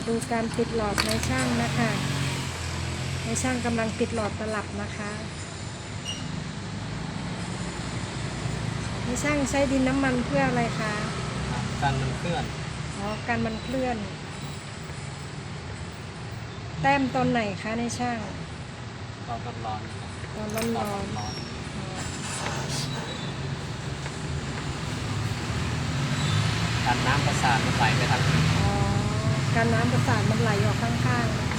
มาดูการติดหลอดในช่างนะคะในช่างกำลังติดหลอดตลับนะคะในช่างใช้ดินน้ำมันเพื่ออะไรคะกันมันเคลื่อนอ๋อการมันเคลื่อน แต้มตอนไหนคะในช่างตอนร้อนๆตอนร้อนตร้ออนนร้อนกันน้ำประสานมันไหลไปทางอื่นอ๋อ การน้ำประสาทมันไหลออกข้างๆ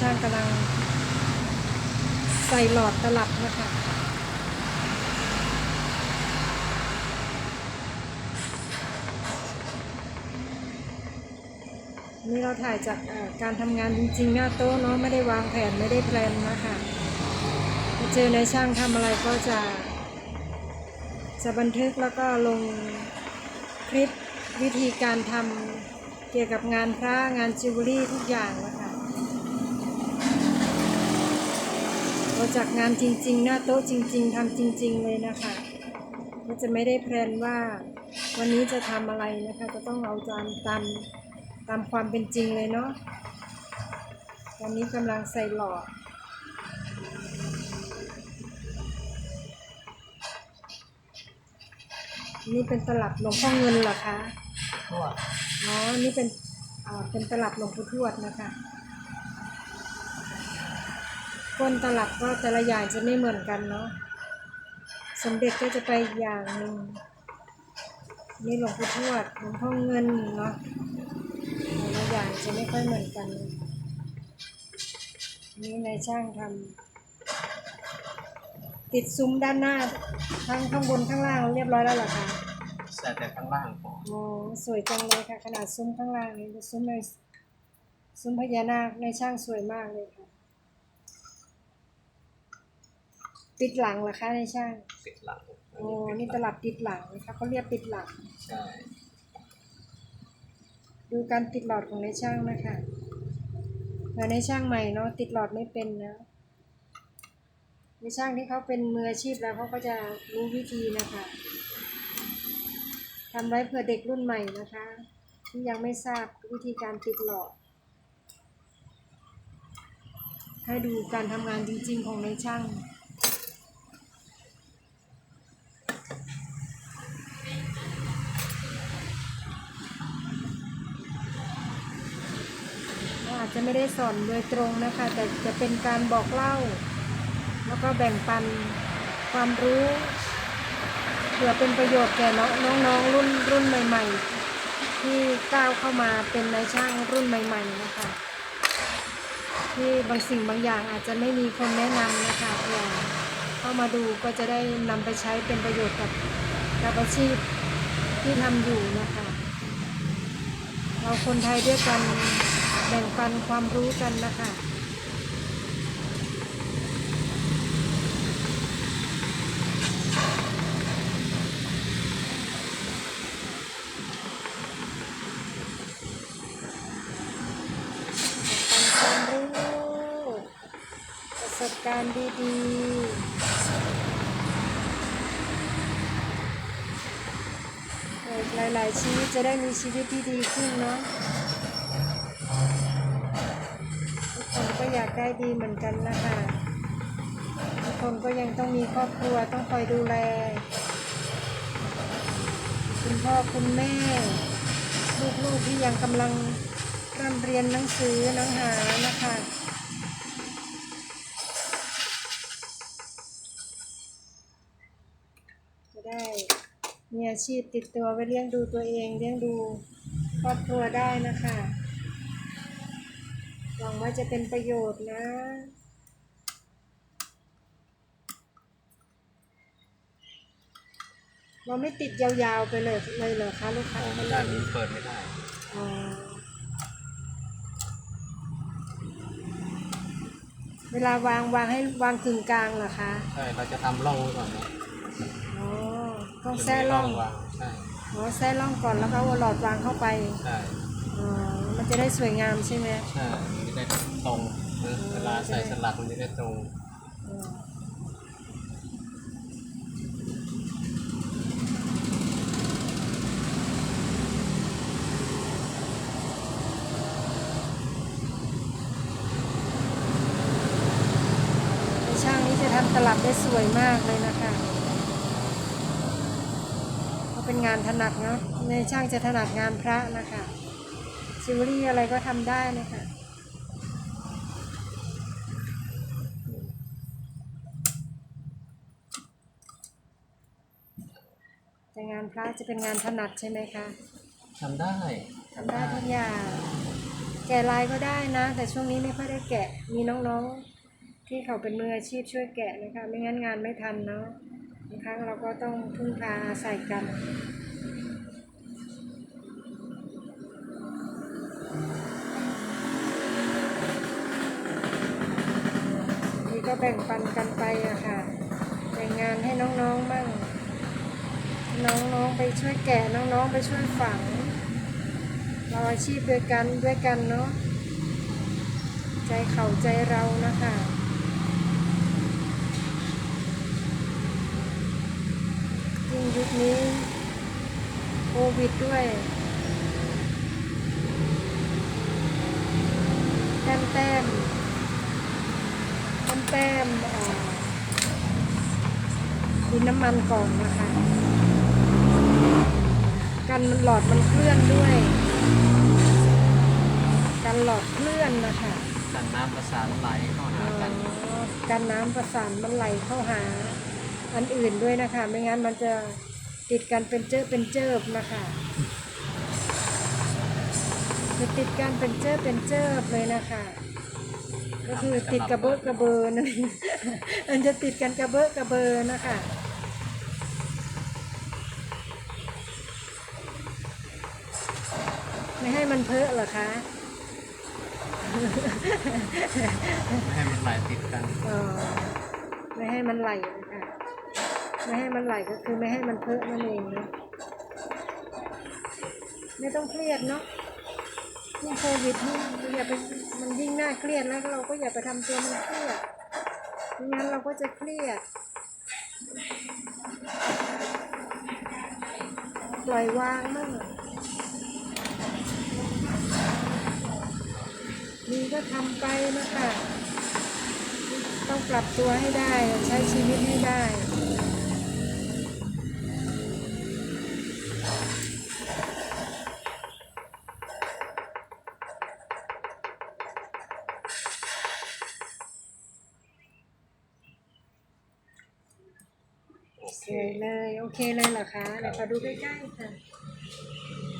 ช่างกำลัง ใส่หลอดตลับนะคะนี่เราถ่ายจากการทำงานจริงๆหน้าโต๊ะเนาะไม่ได้วางแผนไม่ได้แพลนนะคะเจอในช่างทำอะไรก็จะ จะบันทึกแล้วก็ลงคลิป วิธีการทำเกี่ยวกับงานพระงานจิวเวลรี่ทุกอย่างนะคะเราจากงานจริง ๆ หน้าโต๊ะจริง ๆทำจริง ๆ เลยนะคะก็จะไม่ได้แพลนว่าวันนี้จะทำอะไรนะคะจะต้องเอาตามตามตามความเป็นจริงเลยเนาะตอนนี้กำลังใส่หลอด นี่เป็นตลับหลวงพ่อเงินเหรอคะทั่วอ๋อ นี่เป็นอ่าเป็นตลับหลวงปู่ทวดนะคะก้นตลับก็แต่ละอย่างจะไม่เหมือนกันเนาะ สมเด็จก็จะไปอีกอย่างหนึ่งนี่หลวงปู่ทวดหลวงพ่อเงินเนาะแต่ละอย่างจะไม่ค่อยเหมือนกัน นี่นายช่างทำ ติดซุ้มด้านหน้า ทั้งข้างบนข้างล่างเรียบร้อยแล้วเหรอคะใส่แต่ข้างล่างพอโอ้สวยจังเลยค่ะ ขนาดซุ้มข้างล่างนี่ดูซุ้มในซุ้มพญานาคในช่างสวยมากเลยค่ะ ปิดหลังเหรอคะในช่างปิดหลังโอ้นี่ตลับปิดหลังนะคะเขาเรียกปิดหลัง ใช่ ดูการติดหลอดของในช่างนะคะแต่ในช่างใหม่เนาะติดหลอดไม่เป็นนะ ในช่างที่เขาเป็นมืออาชีพแล้วเขาก็จะรู้วิธีนะคะทำไว้เผื่อเด็กรุ่นใหม่นะคะ ที่ยังไม่ทราบวิธีการติดหลอดให้ดูการทำงานจริงๆของในช่างอาจจะไม่ได้สอนโดยตรงนะคะ แต่จะเป็นการบอกเล่า แล้วก็แบ่งปันความรู้เพื่อเป็นประโยชน์แก่น้องๆรุ่นรุ่นใหม่ ๆ ที่ก้าวเข้ามาเป็นนายช่างรุ่นใหม่ ๆ นะคะ ที่บางสิ่งบางอย่างอาจจะไม่มีคนแนะนำนะคะเพื่อเข้ามาดูก็จะได้นำไปใช้เป็นประโยชน์กับกับอาชีพที่ทำอยู่นะคะ เราคนไทยด้วยกันแบ่งปันความรู้กันนะคะ แบ่งปันความรู้ประสบ การดีๆ หลายๆ ชีวิตจะได้มีชีวิตที่ดีขึ้นเนาะทุกคนก็อยากได้ดีเหมือนกันนะคะทุกคนก็ยังต้องมีครอบครัวต้องคอยดูแล คุณพ่อคุณแม่ ลูกๆที่ยังกำลังร่ำเรียนหนังสือหนังหานะคะ ได้ มีอาชีพติดตัวไว้เลี้ยงดูตัวเองเลี้ยงดูครอบครัวได้นะคะหวังว่าจะเป็นประโยชน์นะเราไม่ติดยาวๆไปเลยเลยเหรอคะลูกค้าไม่ได้มันเปิดไม่ได้เวลาวางวางให้วางกึ่งกลางเหรอคะ ใช่ เราจะทำร่องไว้ก่อนนะ ต้องแซ่ล่องวางใช่อ๋อแซ่ล่องก่อนแล้วก็เหลอดวางเข้าไปใช่อ๋อมันจะได้สวยงามใช่ไหมใช่มันจะได้ตรงเวลาใส่สลักมันจะได้ตรงช่างนี้จะทำตลับได้สวยมากเลยนะคะ เพราะเป็นงานถนัดเนาะในช่างจะถนัดงานพระนะคะซิวรี่อะไรก็ทำได้นะคะแต่งานพระจะเป็นงานถนัดใช่ไหมคะทำได้ทำได้ทุกอย่าง แกะลายก็ได้นะ แต่ช่วงนี้ไม่ค่อยได้แกะมีน้องๆ ที่เขาเป็นมืออาชีพช่วยแกะนะคะ ไม่งั้นงานไม่ทันเนาะ บางครั้งเราก็ต้องพึ่งพาอาศัยกันนี่ก็แบ่งปันกันไปอะค่ะแบ่งงานให้น้องๆบ้างน้องๆไปช่วยแกะน้องๆไปช่วยฝัง เราอาชีพด้วยกันด้วยกันเนาะใจเขาใจเรานะคะ ยิ่งยุคนี้โควิดด้วยแต้มแต้มแต้มแต้มเอ่อดินน้ำมันก่อนนะคะกันหลอดมันเคลื่อนด้วย กันหลอดเคลื่อนนะคะกันน้ำประสานไหลเข้าหากันอ๋อกันน้ำประสานมันไหลเข้าหา อันอื่นด้วยนะคะ ไม่งั้นมันจะติดกันเป็นเจอเป็นเจิบนะคะจะติดกันเป็นเจอเป็นเจิบเลยนะคะ ก็คือติดกระเบอะกระเบอนั่นเองมันจะติดกันกระเบอะกระเบอนะคะไม่ให้มันเพอะเหรอคะไม่ให้มันไหลติดกันเออไม่ให้มันไหลนะคะ ไม่ให้มันไหลก็คือไม่ให้มันเพอะนั่นเองนะไม่ต้องเครียดเนาะยิ่งโควิดนี่อย่าไปมันยิ่งน่าเครียดแล้วเราก็อย่าไปทำตัวมันเครียดไม่งั้นเราก็จะเครียด ปล่อยวางมั่งมีก็ทำไปนะคะต้องปรับตัวให้ได้ใช้ชีวิตให้ได้ เลยโอเคเลยเหรอคะเดี๋ยวขอดูใกล้ๆค่ะ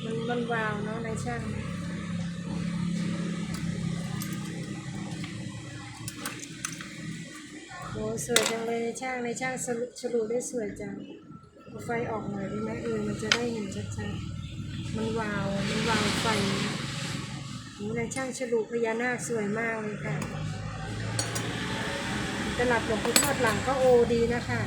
มันมันวาวเนาะในช่างโอ้สวยจังเลยในช่างในช่างสรุฉลุได้สวยจังเอาไฟออกหน่อยได้ไหมเออมันจะได้เห็นชัดๆ มันวาว มันวาวไฟโอ้ในช่างฉลุพญานาคสวยมากเลยค่ะตลับหลวงปู่ทอดหลังก็โอดีนะคะ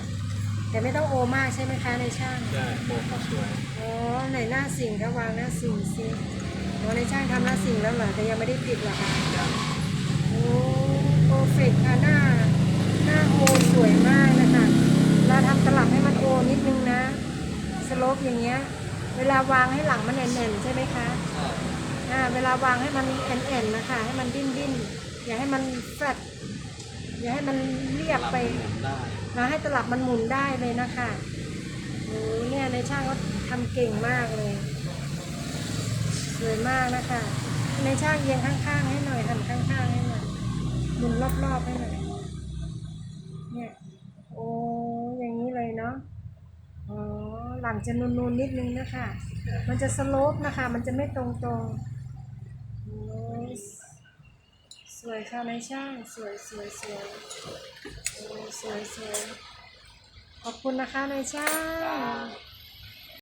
แต่ไม่ต้องโอมากใช่ไหมคะในช่างได้โบกก็สวยอ๋อไหนหน้าสิ่งก็วางหน้าสิ่งสิอ๋อในช่างทำหน้าสิ่งแล้วเหรอแต่ยังไม่ได้ปิดเหรอคะยังโอ้โปรเฟกค่ะหน้าหน้าโอสวยมากนะคะเราทำตลับให้มันโอนิดนึงนะสโลปอย่างเงี้ยเวลาวางให้หลังมันแอนๆใช่ไหมคะใช่อ่าเวลาวางให้มันแอนๆนะคะให้มันดิ้นดิ้นอย่าให้มันแฟด อย่าให้มันเรียบไปหมุนได้มาให้ตลับมันหมุนได้เลยนะคะโอ้เนี่ยในช่างเขาทำเก่งมากเลย สวยมากนะคะ ในช่างเอียงข้างๆให้หน่อยหันข้างๆให้หน่อยหมุนรอบๆให้หน่อยเนี่ยโอ้อย่างนี้เลยเนาะอ๋อหลังจะนูนๆนิดนึงนะคะ มันจะสโลปนะคะ มันจะไม่ตรงๆโอ้ยส วยค่ะนายช่าง สวยสวยสวยสวยสวยขอบคุณนะคะนายช่าง